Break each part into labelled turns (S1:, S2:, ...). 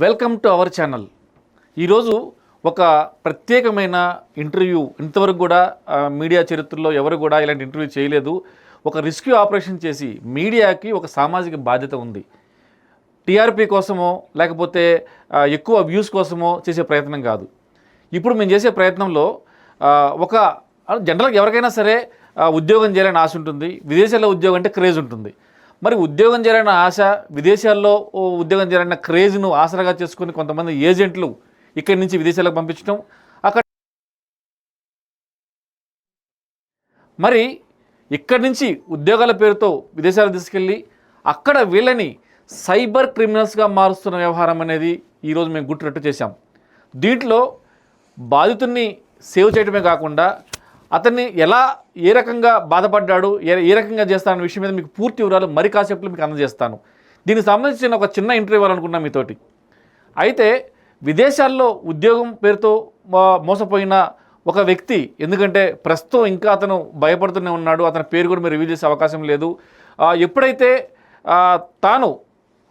S1: Welcome to our channel. ఈరోజు ఒక ప్రత్యేకమైన ఇంటర్వ్యూ ఇంతవరకు కూడా మీడియా చరిత్రలో ఎవరు కూడా ఇలాంటి ఇంటర్వ్యూ చేయలేదు. ఒక రెస్క్యూ ఆపరేషన్ చేసి మీడియాకి ఒక సామాజిక బాధ్యత ఉంది. టీఆర్పీ కోసమో లేకపోతే ఎక్కువ వ్యూస్ కోసమో చేసే ప్రయత్నం కాదు. ఇప్పుడు మేము చేసే ప్రయత్నంలో ఒక జనరల్గా ఎవరికైనా సరే ఉద్యోగం చేయాలని ఆశ ఉంటుంది. విదేశాల్లో ఉద్యోగం అంటే క్రేజ్ ఉంటుంది. మరి ఉద్యోగం చేయాలన్న ఆశ విదేశాల్లో ఓ ఉద్యోగం చేయాలన్న క్రేజ్ను ఆసరాగా చేసుకుని కొంతమంది ఏజెంట్లు ఇక్కడి నుంచి విదేశాలకు పంపించడం అక్కడ మరి ఇక్కడి నుంచి ఉద్యోగాల పేరుతో విదేశాలకు తీసుకెళ్ళి అక్కడ వీళ్ళని సైబర్ క్రిమినల్స్గా మారుస్తున్న వ్యవహారం అనేది ఈరోజు మేము గుట్టురట్టు చేశాం. దీంట్లో బాధితుడిని సేవ్ చేయడమే కాకుండా అతన్ని ఎలా ఏ రకంగా బాధపడ్డాడు ఏ ఏ రకంగా చేస్తానన్న విషయం మీద మీకు పూర్తి వివరాలు మరి కాసేపులో మీకు అందజేస్తాను. దీనికి సంబంధించిన ఒక చిన్న ఇంటర్వ్యూ ఇవ్వాలనుకున్నాం మీతోటి. అయితే విదేశాల్లో ఉద్యోగం పేరుతో మోసపోయిన ఒక వ్యక్తి ఎందుకంటే ప్రస్తుతం ఇంకా అతను భయపడుతూనే ఉన్నాడు అతని పేరు కూడా మీరు రివ్యూ చేసే అవకాశం లేదు. ఎప్పుడైతే తాను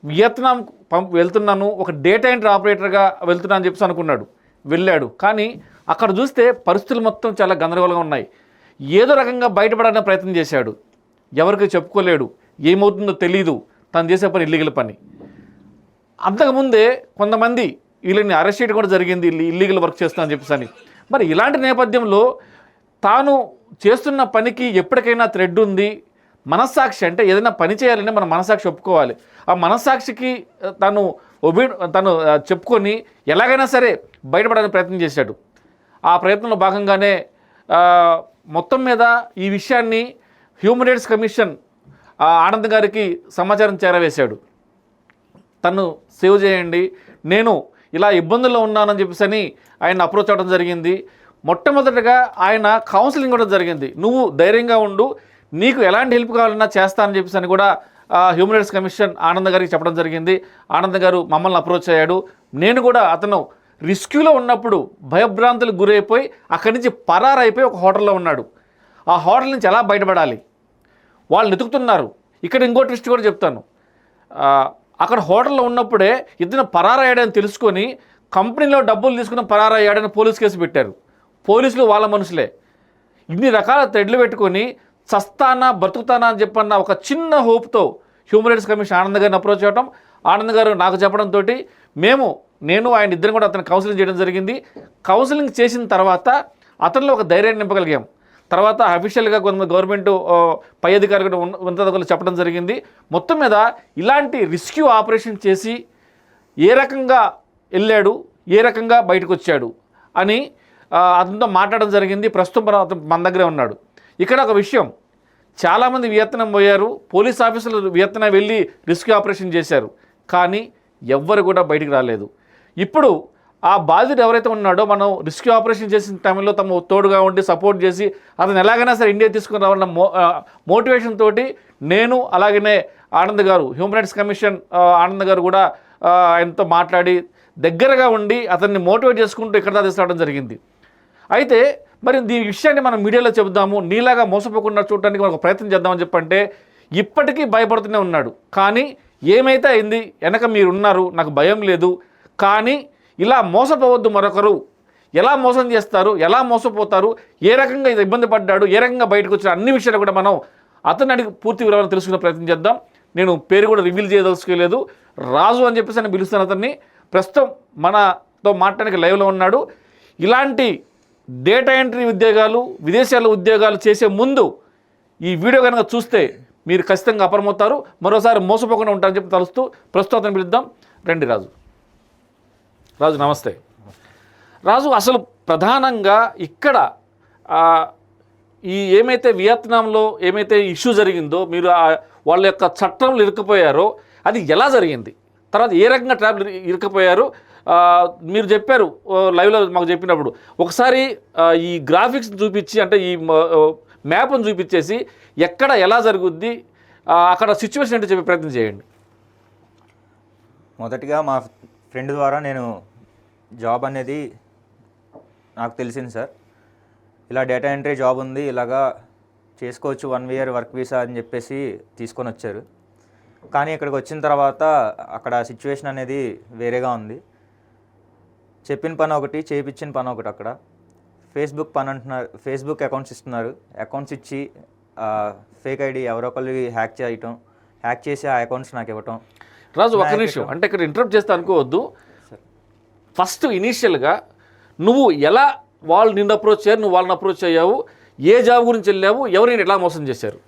S1: వియత్నాం పంప్ వెళ్తున్నాను ఒక డేటా ఎంట్రీ ఆపరేటర్గా వెళ్తున్నాను అని చెప్పేసి అనుకున్నాడు వెళ్ళాడు. కానీ అక్కడ చూస్తే పరిస్థితులు మొత్తం చాలా గందరగోళంగా ఉన్నాయి. ఏదో రకంగా బయటపడాలని ప్రయత్నం చేశాడు. ఎవరికి చెప్పుకోలేడు. ఏమవుతుందో తెలియదు తను చేసే పని ఇల్లీగల్ పని. అంతకుముందే కొంతమంది వీళ్ళని అరెస్ట్ చేయడం కూడా జరిగింది. వీళ్ళు ఇల్లీగల్ వర్క్ చేస్తానని చెప్పేసి అని. మరి ఇలాంటి నేపథ్యంలో తాను చేస్తున్న పనికి ఎప్పటికైనా థ్రెడ్ ఉంది. మనస్సాక్షి అంటే ఏదైనా పని చేయాలంటే మన మనస్సాక్షి ఒప్పుకోవాలి. ఆ మనస్సాక్షికి తను ఒబి తను చెప్పుకొని ఎలాగైనా సరే బయటపడడానికి ప్రయత్నం చేశాడు. ఆ ప్రయత్నంలో భాగంగానే మొత్తం మీద ఈ విషయాన్ని హ్యూమన్ రైట్స్ కమిషన్ ఆనంద్ గారికి సమాచారం చేరవేశాడు. తను సేవ్ చేయండి నేను ఇలా ఇబ్బందుల్లో ఉన్నానని చెప్పేసి అని ఆయన అప్రోచ్ అవ్వడం జరిగింది. మొట్టమొదటగా ఆయన కౌన్సిలింగ్ కూడా జరిగింది. నువ్వు ధైర్యంగా ఉండు నీకు ఎలాంటి హెల్ప్ కావాలన్నా చేస్తానని చెప్పేసి అని కూడా హ్యూమన్ రైట్స్ కమిషన్ ఆనంద్ గారికి చెప్పడం జరిగింది. ఆనంద్ గారు మమ్మల్ని అప్రోచ్ అయ్యాడు. నేను కూడా అతను రిస్క్యూలో ఉన్నప్పుడు భయభ్రాంతులకు గురైపోయి అక్కడి నుంచి పరారైపోయి ఒక హోటల్లో ఉన్నాడు. ఆ హోటల్ నుంచి ఎలా బయటపడాలి? వాళ్ళు వెతుకుతున్నారు. ఇక్కడ ఇంకో ట్విస్ట్ కూడా చెప్తాను. అక్కడ హోటల్లో ఉన్నప్పుడే ఇద్దరు పరారయ్యాడని తెలుసుకొని కంపెనీలో డబ్బులు తీసుకుని పరారయ్యాడని పోలీస్ కేసు పెట్టారు. పోలీసులు వాళ్ళ మనుషులే. ఇన్ని రకాల థ్రెడ్లు పెట్టుకొని చస్తానా బ్రతుకుతానా అని చెప్పన్న ఒక చిన్న హోప్తో హ్యూమన్ రైట్స్ కమిషన్ ఆనంద్ గారిని అప్రోచ్ అవ్వడం ఆనంద్ గారు నాకు చెప్పడంతో మేము నేను ఆయన ఇద్దరు కూడా అతను కౌన్సిలింగ్ చేయడం జరిగింది. కౌన్సిలింగ్ చేసిన తర్వాత అతనిలో ఒక ధైర్యాన్ని నింపగలిగాం. తర్వాత అఫీషియల్గా కొంతమంది గవర్నమెంట్ పై అధికారులు కూడా చెప్పడం జరిగింది. మొత్తం మీద ఇలాంటి రిస్క్యూ ఆపరేషన్ చేసి ఏ రకంగా వెళ్ళాడు ఏ రకంగా బయటకు వచ్చాడు అని అతనితో మాట్లాడడం జరిగింది. ప్రస్తుతం మన అతను మన దగ్గరే ఉన్నాడు. ఇక్కడ ఒక విషయం. చాలామంది వియత్నం పోయారు. పోలీస్ ఆఫీసులు వియత్నం వెళ్ళి రిస్క్యూ ఆపరేషన్ చేశారు. కానీ ఎవ్వరు కూడా బయటికి రాలేదు. ఇప్పుడు ఆ బాధితుడు ఎవరైతే ఉన్నాడో మనం రిస్క్యూ ఆపరేషన్ చేసిన టైంలో తమ తోడుగా ఉండి సపోర్ట్ చేసి అతను ఎలాగైనా సరే ఇండియా తీసుకుని రావాలన్న మో మోటివేషన్ తోటి నేను అలాగనే ఆనంద్ గారు హ్యూమన్ రైట్స్ కమిషన్ ఆనంద్ గారు కూడా ఆయనతో మాట్లాడి దగ్గరగా ఉండి అతన్ని మోటివేట్ చేసుకుంటూ ఇక్కడ తీసుకురావడం జరిగింది. అయితే మరి దీని విషయాన్ని మనం మీడియాలో చెబుదాము. నీలాగా మోసపోకుండా చూడటానికి మనకు ప్రయత్నం చేద్దామని చెప్పంటే ఇప్పటికీ భయపడుతూనే ఉన్నాడు. కానీ ఏమైతే అయింది వెనక మీరు ఉన్నారు నాకు భయం లేదు కానీ ఇలా మోసపోవద్దు మరొకరు. ఎలా మోసం చేస్తారు ఎలా మోసపోతారు ఏ రకంగా ఇది ఇబ్బంది పడ్డాడు ఏ రకంగా బయటకు వచ్చిన అన్ని విషయాలు కూడా మనం అతన్ని అడిగి పూర్తి వివరాలు తెలుసుకునే ప్రయత్నం చేద్దాం. నేను పేరు కూడా రివీల్ చేయదలుచుకోలేదు. రాజు అని చెప్పేసి నేను పిలుస్తాను అతన్ని ప్రస్తుతం మనతో మాట్లాడడానికి లైవ్లో ఉన్నాడు. ఇలాంటి డేటా ఎంట్రీ ఉద్యోగాలు విదేశాల్లో ఉద్యోగాలు చేసే ముందు ఈ వీడియో కనుక చూస్తే మీరు ఖచ్చితంగా అపరమవుతారు. మరోసారి మోసపోకుండా ఉంటారని చెప్పి తలుస్తూ ప్రస్తుతం అతను పిలుద్దాం. రండి రాజు. రాజు నమస్తే. రాజు అసలు ప్రధానంగా ఇక్కడ ఈ ఏమైతే వియత్నాంలో ఏమైతే ఇష్యూ జరిగిందో మీరు వాళ్ళ యొక్క చట్టంలో ఇరుక్కుపోయారో అది ఎలా జరిగింది? తర్వాత ఏ రకంగా ట్రాప్ ఇరుక్కుపోయారు? మీరు చెప్పారు ఓ, లైవ్లో మాకు చెప్పినప్పుడు. ఒకసారి ఈ గ్రాఫిక్స్ చూపించి అంటే ఈ మ్యాప్ను చూపించేసి ఎక్కడ ఎలా జరుగుద్ది అక్కడ సిచ్యువేషన్ ఏంటో చెప్పే ప్రయత్నం చేయండి.
S2: మొదటిగా మా ఫ్రెండ్ ద్వారా నేను జాబ్ అనేది నాకు తెలిసింది సార్. ఇలా డేటా ఎంట్రీ జాబ్ ఉంది ఇలాగా చేసుకోవచ్చు వన్ ఇయర్ వర్క్ వీసా అని చెప్పేసి తీసుకొని వచ్చారు. కానీ ఇక్కడికి వచ్చిన తర్వాత అక్కడ సిచ్యువేషన్ అనేది వేరేగా ఉంది. చెప్పిన పని ఒకటి చేయించిన పని ఒకటి అక్కడ. ఫేస్బుక్ పని అంటున్నారు ఫేస్బుక్ అకౌంట్స్ ఇస్తున్నారు. అకౌంట్స్ ఇచ్చి ఫేక్ ఐడి ఎవరో ఒకళ్ళు హ్యాక్ చేయటం హ్యాక్ చేసి ఆ అకౌంట్స్ నాకు ఇవ్వటం.
S1: రాజు ఒక్క నిమిషం. అంటే ఇక్కడ ఇంటరప్ట్ చేస్తే అనుకోవద్దు. ఫస్ట్ ఇనీషియల్గా నువ్వు ఎలా వాళ్ళు నిన్ను అప్రోచ్ అయ్యారు నువ్వు వాళ్ళని అప్రోచ్ అయ్యావు ఏ జాబ్ గురించి వెళ్ళావు ఎవరిని ఎలా మోసం చేశారు?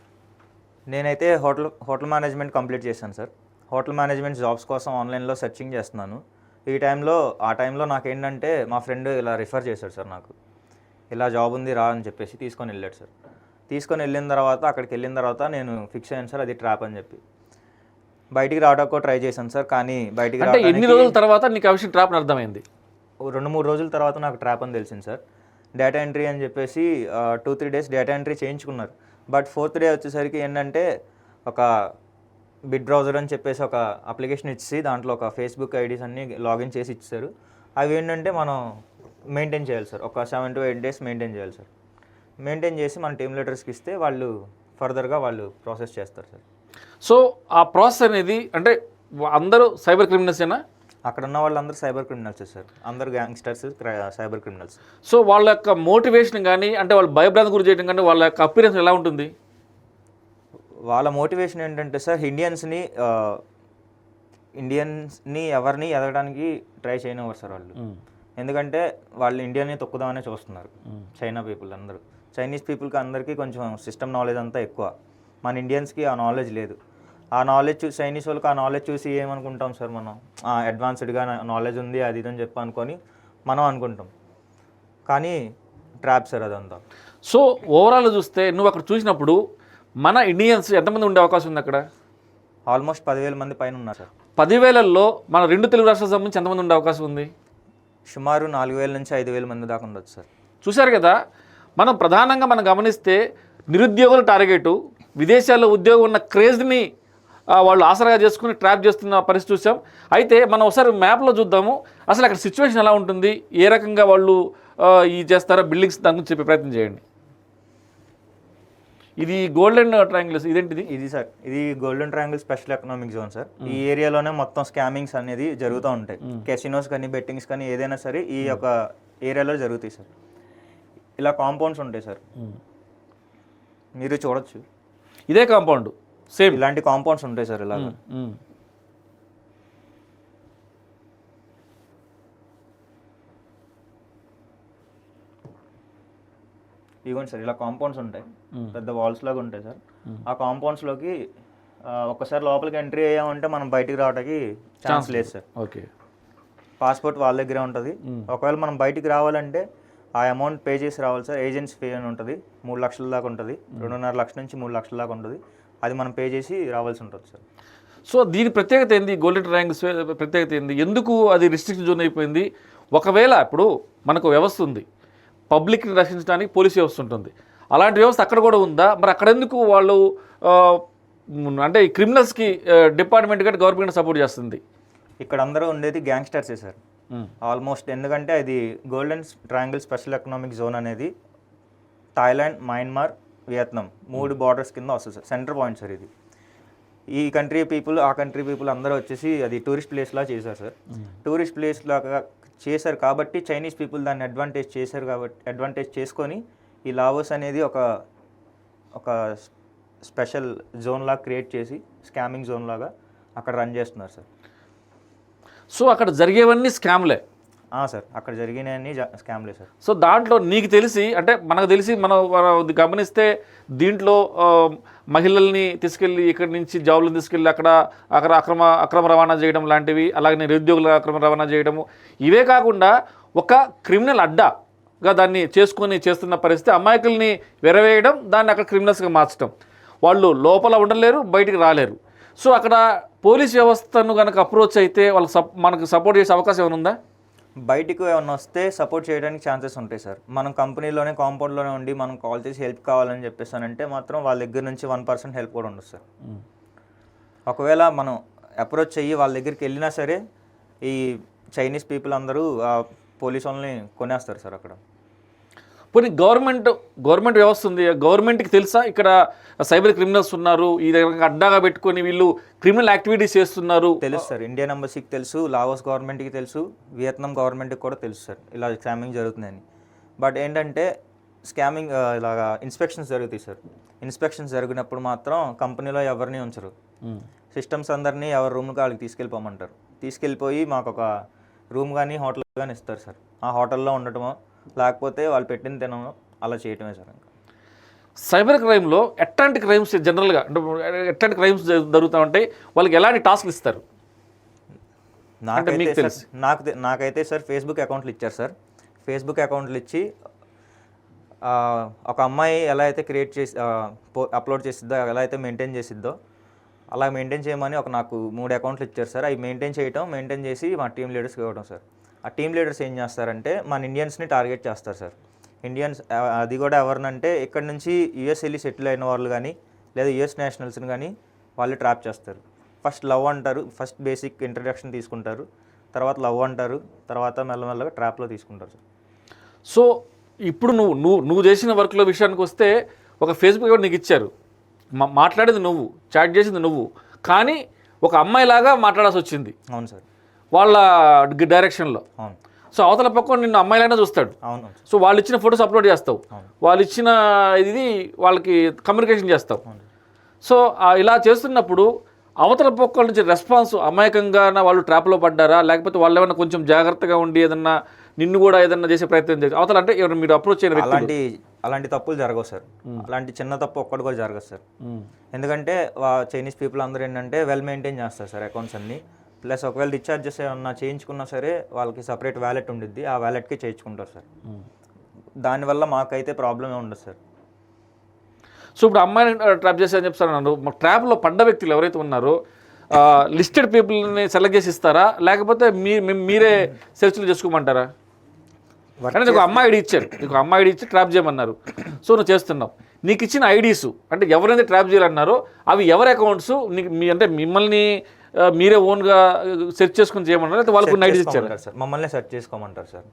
S2: నేనైతే హోటల్ హోటల్ మేనేజ్మెంట్ కంప్లీట్ చేశాను సార్. హోటల్ మేనేజ్మెంట్ జాబ్స్ కోసం ఆన్లైన్లో సెర్చింగ్ చేస్తున్నాను. ఈ టైంలో ఆ టైంలో నాకేంటంటే మా ఫ్రెండ్ ఇలా రిఫర్ చేశాడు సార్ నాకు. ఇలా జాబ్ ఉంది రా అని చెప్పేసి తీసుకొని వెళ్ళాడు సార్. తీసుకొని వెళ్ళిన తర్వాత అక్కడికి వెళ్ళిన తర్వాత నేను ఫిక్స్ అయ్యాను సార్ అది ట్రాప్ అని చెప్పి. బయటికి రావడానికి ట్రై చేశాను సార్ కానీ బయటికి
S1: అంటే ఎన్ని రోజుల తర్వాత నీకు ఆ విషయం ట్రాప్ అర్థమైంది?
S2: రెండు మూడు రోజుల తర్వాత నాకు ట్రాప్ అని తెలిసింది సార్. డేటా ఎంట్రీ అని చెప్పేసి two three days data entry చేయించుకున్నారు. బట్ ఫోర్త్ డే వచ్చేసరికి ఏంటంటే ఒక బిడ్ బ్రౌజర్ అని చెప్పేసి ఒక అప్లికేషన్ ఇచ్చి దాంట్లో ఒక ఫేస్బుక్ ఐడీస్ అన్ని లాగిన్ చేసి ఇచ్చారు. అవి ఏంటంటే మనం మెయింటైన్ చేయాలి సార్. ఒక seven to eight days maintain చేయాలి సార్. మెయింటైన్ చేసి మన టీమ్ లీడర్స్కి ఇస్తే వాళ్ళు ఫర్దర్గా వాళ్ళు ప్రాసెస్ చేస్తారు సార్.
S1: సో ఆ ప్రాసెస్ అనేది అంటే అందరూ సైబర్ క్రిమినల్సేనా
S2: అక్కడ ఉన్న వాళ్ళందరూ సైబర్ క్రిమినల్స్ సార్. అందరు గ్యాంగ్స్టర్స్ సైబర్ క్రిమినల్స్.
S1: సో వాళ్ళ యొక్క మోటివేషన్ కానీ అంటే వాళ్ళు భయభ్రాంతి గురి చేయడం కానీ వాళ్ళ యొక్క అపీరెన్స్ ఎలా ఉంటుంది?
S2: వాళ్ళ మోటివేషన్ ఏంటంటే సార్ ఇండియన్స్ని ఇండియన్స్ని ఎవరిని ఎదగడానికి ట్రై చేయనివ్వరు సార్ వాళ్ళు. ఎందుకంటే వాళ్ళు ఇండియాని తొక్కుదామనే చూస్తున్నారు. చైనా పీపుల్ అందరూ. చైనీస్ పీపుల్కి అందరికీ కొంచెం సిస్టమ్ నాలెడ్జ్ అంతా ఎక్కువ. మన ఇండియన్స్కి ఆ నాలెడ్జ్ లేదు. ఆ నాలెడ్జ్ చూసి చైనీస్ వాళ్ళకి ఆ నాలెడ్జ్ చూసి ఏమనుకుంటాం సార్ మనం? అడ్వాన్స్డ్గా నాలెడ్జ్ ఉంది అది ఇది అని చెప్పి అనుకొని మనం అనుకుంటాం. కానీ ట్రాప్ సార్ అదంతా.
S1: సో ఓవరాల్ చూస్తే నువ్వు అక్కడ చూసినప్పుడు మన ఇండియన్స్ ఎంతమంది ఉండే అవకాశం ఉంది అక్కడ?
S2: ఆల్మోస్ట్ పదివేల మంది పైన ఉన్నారు సార్.
S1: పదివేలల్లో మన రెండు తెలుగు రాష్ట్రాలకు సంబంధించి ఎంతమంది ఉండే అవకాశం ఉంది?
S2: సుమారు నాలుగు వేల నుంచి ఐదు వేల మంది దాకా ఉండొచ్చు సార్.
S1: చూశారు కదా మనం ప్రధానంగా మనం గమనిస్తే నిరుద్యోగుల టార్గెట్ విదేశాల్లో ఉద్యోగం ఉన్న క్రేజ్ని వాళ్ళు ఆసరాగా చేసుకుని ట్రాప్ చేస్తున్న పరిస్థితి చూసాం. అయితే మనం ఒకసారి మ్యాప్లో చూద్దాము. అసలు అక్కడ సిచ్యువేషన్ ఎలా ఉంటుంది? ఏ రకంగా వాళ్ళు ఈ చేస్తారో బిల్డింగ్స్ దాని గురించి చెప్పే ప్రయత్నం చేయండి. ఇది గోల్డెన్ ట్రయాంగిల్స్ ఇదేంటిది?
S2: ఇది సార్ ఇది golden triangle special economic zone sir. ఈ ఏరియాలోనే మొత్తం స్కామింగ్స్ అనేది జరుగుతూ ఉంటాయి. కెసినోస్ కానీ బెట్టింగ్స్ కానీ ఏదైనా సరే ఈ యొక్క ఏరియాలో జరుగుతాయి సార్. ఇలా కాంపౌండ్స్ ఉంటాయి సార్. మీరు చూడొచ్చు.
S1: ఇదే కాంపౌండ్ సేమ్
S2: ఇలాంటి కాంపౌండ్స్ ఉంటాయి సార్ ఇలా ఇవ్వండి సార్ ఇలా కాంపౌండ్స్ ఉంటాయి. పెద్ద వాల్స్ లాగా ఉంటాయి సార్. ఆ కాంపౌండ్స్లోకి ఒక్కసారి లోపలికి ఎంట్రీ అయ్యామంటే మనం బయటికి రావడానికి ఛాన్స్ లేదు సార్.
S1: ఓకే
S2: పాస్పోర్ట్ వాళ్ళ దగ్గరే ఉంటుంది. ఒకవేళ మనం బయటికి రావాలంటే ఆ అమౌంట్ పే చేసి రావాలి సార్. ఏజెన్సీ ఫీ అని ఉంటుంది. మూడు లక్షల దాకా ఉంటుంది. రెండున్నర లక్షల నుంచి మూడు లక్షల దాకా ఉంటుంది. అది మనం పే చేసి రావాల్సి ఉంటుంది సార్.
S1: సో దీని ప్రత్యేకత ఏంది? గోల్డెన్ ట్రయాంగిల్స్ ప్రత్యేకత ఏంది? ఎందుకు అది రిస్ట్రిక్షన్ జోన్ అయిపోయింది? ఒకవేళ ఇప్పుడు మనకు వ్యవస్థ ఉంది. పబ్లిక్ని రక్షించడానికి పోలీస్ వ్యవస్థ ఉంటుంది. అలాంటి వ్యవస్థ అక్కడ కూడా ఉందా? మరి అక్కడ ఎందుకు వాళ్ళు అంటే ఈ క్రిమినల్స్కి డిపార్ట్మెంట్ కంటే గవర్నమెంట్ సపోర్ట్ చేస్తుంది?
S2: ఇక్కడ అందరూ ఉండేది గ్యాంగ్స్టర్సే సార్. ఆల్మోస్ట్ ఎందుకంటే అది golden triangle special economic zone అనేది థాయిలాండ్ మయన్మార్ వియత్నాం మూడు బార్డర్స్ కింద వస్తుంది సార్ సెంటర్ పాయింట్ సార్ ఇది. ఈ కంట్రీ పీపుల్ ఆ కంట్రీ పీపుల్ అందరూ వచ్చేసి అది టూరిస్ట్ ప్లేస్లా చేశారు సార్. టూరిస్ట్ ప్లేస్ లాగా చేశారు కాబట్టి చైనీస్ పీపుల్ దాన్ని అడ్వాంటేజ్ చేశారు కాబట్టి అడ్వాంటేజ్ చేసుకొని ఈ లావోస్ అనేది ఒక ఒక స్పెషల్ జోన్ లాగా క్రియేట్ చేసి స్కామింగ్ జోన్ లాగా అక్కడ రన్ చేస్తున్నారు సార్.
S1: సో అక్కడ జరిగేవన్నీ స్కామ్లే.
S2: సార్. అక్కడ జరిగినాయన్నీ జా- స్కామ్లే సార్.
S1: సో దాంట్లో నీకు తెలిసి అంటే మనకు తెలిసి మనం గమనిస్తే దీంట్లో మహిళల్ని తీసుకెళ్ళి ఇక్కడి నుంచి జాబులను తీసుకెళ్ళి అక్కడ అక్కడ అక్రమ అక్రమ రవాణా చేయడం లాంటివి అలాగే నిరుద్యోగుల అక్రమ రవాణా చేయడము ఇవే కాకుండా ఒక క్రిమినల్ అడ్డాగా దాన్ని చేసుకొని చేస్తున్న పరిస్థితి అమాయకుల్ని వెరవేయడం దాన్ని అక్కడ క్రిమినల్స్గా మార్చడం. వాళ్ళు లోపల ఉండలేరు బయటికి రాలేరు. సో అక్కడ పోలీస్ వ్యవస్థను కనుక అప్రోచ్ అయితే వాళ్ళకి సప్ మనకు సపోర్ట్ చేసే అవకాశం ఏమైనా ఉందా?
S2: బయటికి ఏమన్నా వస్తే సపోర్ట్ చేయడానికి ఛాన్సెస్ ఉంటాయి సార్. మనం కంపెనీలోనే కాంపౌండ్లోనే ఉండి మనం కాల్ చేసి హెల్ప్ కావాలని చెప్పేసానంటే మాత్రం వాళ్ళ దగ్గర నుంచి వన్ పర్సెంట్ హెల్ప్ కూడా ఉండదు సార్. ఒకవేళ మనం అప్రోచ్ అయ్యి వాళ్ళ దగ్గరికి వెళ్ళినా సరే ఈ చైనీస్ పీపుల్ అందరూ పోలీస్ వాళ్ళని కొనేస్తారు సార్ అక్కడ.
S1: పోనీ గవర్నమెంట్ గవర్నమెంట్ వ్యవస్థ ఉంది. గవర్నమెంట్కి తెలుసా? ఇక్కడ సైబర్ క్రిమినల్స్ ఉన్నారు. ఈ రకంగా అడ్డాగా పెట్టుకొని వీళ్ళు క్రిమినల్ యాక్టివిటీస్ చేస్తున్నారు.
S2: తెలుసు సార్. ఇండియన్ ఎంబసీకి తెలుసు లావోస్ గవర్నమెంట్కి తెలుసు వియత్నాం గవర్నమెంట్కి కూడా తెలుసు సార్. ఇలా స్కామింగ్ జరుగుతుందని. బట్ ఏంటంటే స్కామింగ్ ఇలాగా ఇన్స్పెక్షన్స్ జరుగుతాయి సార్. ఇన్స్పెక్షన్స్ జరిగినప్పుడు మాత్రం కంపెనీలో ఎవరిని ఉంచరు. సిస్టమ్స్ అందరినీ ఎవరి రూమ్కి వాళ్ళకి తీసుకెళ్ళిపోమంటారు. తీసుకెళ్ళిపోయి మాకు ఒక రూమ్ కానీ హోటల్ కానీ ఇస్తారు సార్. ఆ హోటల్లో ఉండటమో లేకపోతే వాళ్ళు పెట్టిన తినమో అలా చేయటమే సార్ ఇంకా.
S1: సైబర్ క్రైమ్లో ఎట్లాంటి క్రైమ్స్ జనరల్గా అంటే ఎట్లాంటి క్రైమ్స్ జరుగుతూ ఉంటాయి? వాళ్ళకి ఎలాంటి టాస్క్లు ఇస్తారు?
S2: నాకైతే. నాకు నాకైతే సార్ ఫేస్బుక్ అకౌంట్లు ఇచ్చారు సార్. ఫేస్బుక్ అకౌంట్లు ఇచ్చి ఒక అమ్మాయి ఎలా అయితే క్రియేట్ చేసి అప్లోడ్ చేసిద్దో ఎలా అయితే మెయింటైన్ చేసిద్దో అలా మెయింటైన్ చేయమని ఒక నాకు మూడు అకౌంట్లు ఇచ్చారు సార్. అవి మెయింటైన్ చేయటం మెయింటైన్ చేసి మా టీం లీడర్స్కి ఇవ్వడం సార్. ఆ టీం లీడర్స్ ఏం చేస్తారంటే మన ఇండియన్స్ని టార్గెట్ చేస్తారు సార్. ఇండియన్స్ అది కూడా ఎవరినంటే ఇక్కడ నుంచి యూఎస్ వెళ్ళి సెటిల్ అయిన వాళ్ళు కానీ లేదా యుఎస్ నేషనల్స్ని కానీ వాళ్ళు ట్రాప్ చేస్తారు. ఫస్ట్ లవ్ అంటారు ఫస్ట్ బేసిక్ ఇంట్రడక్షన్ తీసుకుంటారు తర్వాత లవ్ అంటారు తర్వాత మెల్లమెల్లగా ట్రాప్లో తీసుకుంటారు సార్.
S1: సో ఇప్పుడు నువ్వు నువ్వు నువ్వు చేసిన వర్క్లో విషయానికి వస్తే ఒక ఫేస్బుక్ అకౌంట్ నీకు ఇచ్చారు? మా- మాట్లాడేది నువ్వు చాట్ చేసింది నువ్వు కానీ ఒక అమ్మాయిలాగా మాట్లాడాల్సి వచ్చింది.
S2: అవును సార్.
S1: వాళ్ళ డైరెక్షన్లో సో అవతల పక్క నిన్ను అమ్మాయిలైనా చూస్తాడు. సో వాళ్ళు ఇచ్చిన ఫొటోస్ అప్లోడ్ చేస్తావు. వాళ్ళు ఇచ్చిన ఇది వాళ్ళకి కమ్యూనికేషన్ చేస్తావు. సో ఇలా చేస్తున్నప్పుడు అవతల పక్కల నుంచి రెస్పాన్స్ అమాయకంగా వాళ్ళు ట్రాప్లో పడ్డారా? లేకపోతే వాళ్ళు ఏమైనా కొంచెం జాగ్రత్తగా ఉండి ఏదన్నా నిన్ను కూడా ఏదన్నా చేసే ప్రయత్నం చేసి అవతల అంటే ఎవరు మీరు అప్రోచ్ అయిన వ్యక్తులు.
S2: అలాంటి అలాంటి తప్పులు జరగవు సార్. అలాంటి చిన్న తప్పు ఒక్కటి కూడా జరగదు సార్. ఎందుకంటే చైనీస్ పీపుల్ అందరూ ఏంటంటే వెల్ మెయింటైన్ చేస్తారు సార్ అకౌంట్స్ అన్ని. ప్లస్ ఒకవేళ రీఛార్జెస్ ఏమన్నా చేయించుకున్నా సరే వాళ్ళకి సపరేట్ వ్యాలెట్ ఉండిద్ది. ఆ వ్యాలెట్కి చేయించుకుంటారు సార్. దానివల్ల మాకైతే ప్రాబ్లమే ఉండదు సార్.
S1: సో ఇప్పుడు అమ్మాయిని ట్రాప్ చేశారని చెప్తాను నన్ను. మా ట్రాప్లో పడ్డ వ్యక్తులు ఎవరైతే ఉన్నారో లిస్టెడ్ పీపుల్ని సెలెక్ట్ చేసి ఇస్తారా? లేకపోతే మీ మీరే సెర్చ్లు చేసుకోమంటారా? అంటే నీకు అమ్మాయి ఐడి ఇచ్చారు. నీకు అమ్మాయి ఐడి ఇచ్చి ట్రాప్ చేయమన్నారు. సో నువ్వు చేస్తున్నావు. నీకు ఇచ్చిన ఐడీస్ అంటే ఎవరైతే ట్రాప్ చేయాలన్నారో అవి ఎవరి అకౌంట్స్ నీకు మీ అంటే మిమ్మల్ని మీరే ఓన్గా సెర్చ్ చేసుకుని చేయమన్నారా లేకపోతే వాళ్ళకు ఐడీస్ ఇచ్చారు?
S2: సార్. మమ్మల్ని సెర్చ్ చేసుకోమంటారు సార్.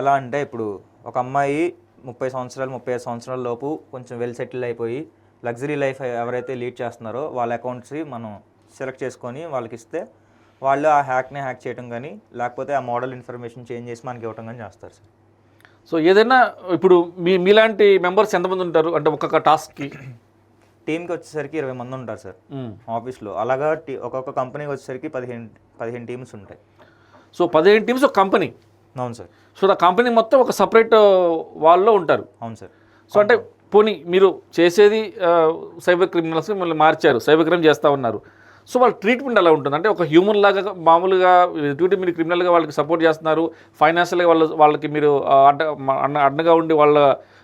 S2: ఎలా అంటే ఇప్పుడు ఒక అమ్మాయి ముప్పై సంవత్సరాలు ముప్పై ఐదు సంవత్సరాల లోపు కొంచెం వెల్ సెటిల్ అయిపోయి లగ్జరీ లైఫ్ ఎవరైతే లీడ్ చేస్తున్నారో వాళ్ళ అకౌంట్స్ మనం సెలెక్ట్ చేసుకొని వాళ్ళకి ఇస్తే వాళ్ళు ఆ హ్యాక్ని హ్యాక్ చేయడం కానీ లేకపోతే ఆ మోడల్ ఇన్ఫర్మేషన్ చేంజ్ చేసి మనకి ఇవ్వడం కానీ చేస్తారు సార్.
S1: సో ఏదైనా ఇప్పుడు మీ మీలాంటి మెంబర్స్ ఎంతమంది ఉంటారు? అంటే ఒక్కొక్క టాస్క్కి
S2: టీంకి వచ్చేసరికి ఇరవై మంది ఉంటారు సార్. ఆఫీస్లో. అలాగా ఒక్కొక్క కంపెనీకి వచ్చేసరికి పదిహేను పదిహేను టీమ్స్ ఉంటాయి.
S1: సో పదిహేను టీమ్స్ ఒక కంపెనీ?
S2: అవును సార్.
S1: సో ఆ కంపెనీ మొత్తం ఒక సపరేట్ వాళ్ళలో ఉంటారు.
S2: అవును సార్.
S1: సో అంటే పోనీ మీరు చేసేది సైబర్ క్రిమినల్స్ మిమ్మల్ని మార్చారు సైబర్ క్రైమ్ చేస్తూ ఉన్నారు. సో వాళ్ళ ట్రీట్మెంట్ ఎలా ఉంటుంది? అంటే ఒక హ్యూమన్ లాగా మామూలుగా డ్యూటీ మీరు క్రిమినల్గా వాళ్ళకి సపోర్ట్ చేస్తున్నారు? ఫైనాన్షియల్గా వాళ్ళు వాళ్ళకి మీరు అడ్డ అడ్డగా ఉండి వాళ్ళ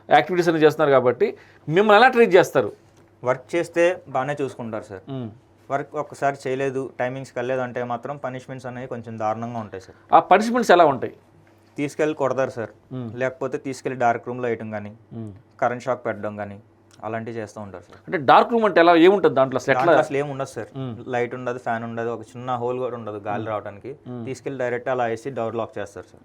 S1: యాక్టివిటీస్ అన్ని చేస్తున్నారు కాబట్టి మిమ్మల్ని ఎలా ట్రీట్ చేస్తారు?
S2: వర్క్ చేస్తే బాగానే చూసుకుంటారు సార్. వర్క్ ఒక్కసారి చేయలేదు టైమింగ్స్కి వెళ్ళలేదు అంటే మాత్రం పనిష్మెంట్స్ అనేవి కొంచెం దారుణంగా ఉంటాయి సార్.
S1: ఆ పనిష్మెంట్స్ ఎలా ఉంటాయి?
S2: తీసుకెళ్ళి కొడతారు సార్. లేకపోతే తీసుకెళ్ళి డార్క్ రూమ్లో వేయటం కానీ కరెంట్ షాక్ పెట్టడం కానీ అలాంటివి చేస్తూ ఉంటారు సార్.
S1: అంటే డార్క్ రూమ్ అంటే ఎలా ఏముంటుంది దాంట్లో? అసలు ఎట్లా?
S2: దాంట్లో అసలు ఏం ఉండదు సార్. లైట్ ఉండదు ఫ్యాన్ ఉండదు ఒక చిన్న హోల్ కూడా ఉండదు గాలి రావడానికి తీసుకెళ్ళి డైరెక్ట్ అలా వేసి డోర్ లాక్ చేస్తారు సార్.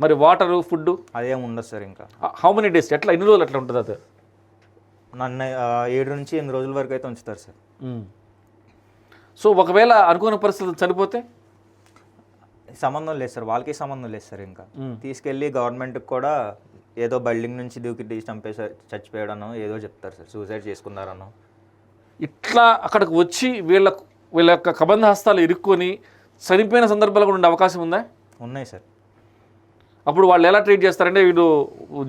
S1: మరి వాటర్ ఫుడ్
S2: అదేం ఉండదు సార్ ఇంకా.
S1: హౌ మెనీ డేస్ ఎట్లా ఎన్ని రోజులు అట్లా ఉంటుంది అది
S2: నన్ను ఏడు నుంచి ఎనిమిది రోజుల వరకు అయితే ఉంచుతారు సార్.
S1: సో ఒకవేళ అనుకోని పరిస్థితులు చనిపోతే?
S2: సంబంధం లేదు సార్ వాళ్ళకి సంబంధం లేదు సార్ ఇంకా. తీసుకెళ్ళి గవర్నమెంట్కి కూడా ఏదో బిల్డింగ్ నుంచి దూకి తీసి చంపేసారు చచ్చిపోయాడనో ఏదో చెప్తారు సార్ సూసైడ్ చేసుకున్నారనో.
S1: ఇట్లా అక్కడికి వచ్చి వీళ్ళ వీళ్ళ యొక్క కబంధ హస్తాలు ఇరుక్కొని చనిపోయిన సందర్భాలు కూడా ఉండే అవకాశం ఉందా?
S2: ఉన్నాయి సార్.
S1: అప్పుడు వాళ్ళు ఎలా ట్రీట్ చేస్తారంటే వీడు